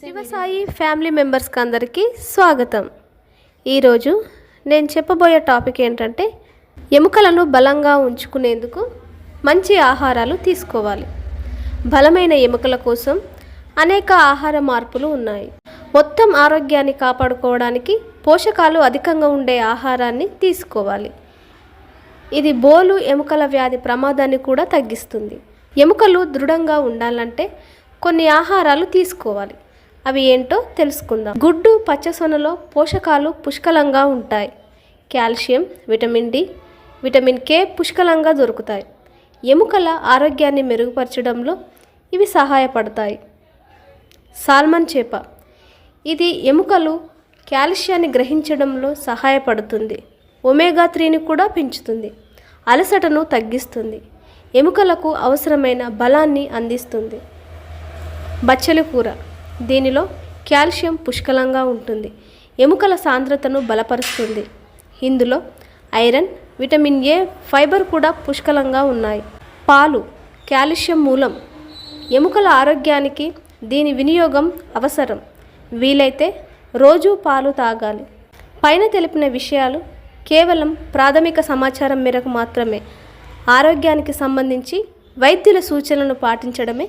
Shivasai family మెంబర్స్కి అందరికీ స్వాగతం. ఈరోజు నేను చెప్పబోయే టాపిక్ ఏంటంటే ఎముకలను బలంగా ఉంచుకునేందుకు మంచి ఆహారాలు తీసుకోవాలి. బలమైన ఎముకల కోసం అనేక ఆహార మార్పులు ఉన్నాయి. మొత్తం ఆరోగ్యాన్ని కాపాడుకోవడానికి పోషకాలు అధికంగా ఉండే ఆహారాన్ని తీసుకోవాలి. ఇది బోలు ఎముకల వ్యాధి ప్రమాదాన్ని కూడా తగ్గిస్తుంది. ఎముకలు దృఢంగా ఉండాలంటే కొన్ని ఆహారాలు తీసుకోవాలి. అవి ఏంటో తెలుసుకుందాం. గుడ్డు పచ్చసొనలో పోషకాలు పుష్కలంగా ఉంటాయి. Calcium vitamin D vitamin K పుష్కలంగా దొరుకుతాయి. ఎముకల ఆరోగ్యాన్ని మెరుగుపరచడంలో ఇవి సహాయపడతాయి. సాల్మన్ చేప. ఇది ఎముకలు కాల్షియాన్ని గ్రహించడంలో సహాయపడుతుంది. ఒమేగా త్రీని కూడా పెంచుతుంది. అలసటను తగ్గిస్తుంది. ఎముకలకు అవసరమైన బలాన్ని అందిస్తుంది. బచ్చలి కూర. దీనిలో కాల్షియం పుష్కలంగా ఉంటుంది. ఎముకల సాంద్రతను బలపరుస్తుంది. ఇందులో ఐరన్ విటమిన్ ఏ ఫైబర్ కూడా పుష్కలంగా ఉన్నాయి. పాలు కాల్షియం మూలం. ఎముకల ఆరోగ్యానికి దీని వినియోగం అవసరం. వీలైతే రోజూ పాలు తాగాలి. పైన తెలిపిన విషయాలు కేవలం ప్రాథమిక సమాచారం మేరకు మాత్రమే. ఆరోగ్యానికి సంబంధించి వైద్యుల సూచనలను పాటించడమే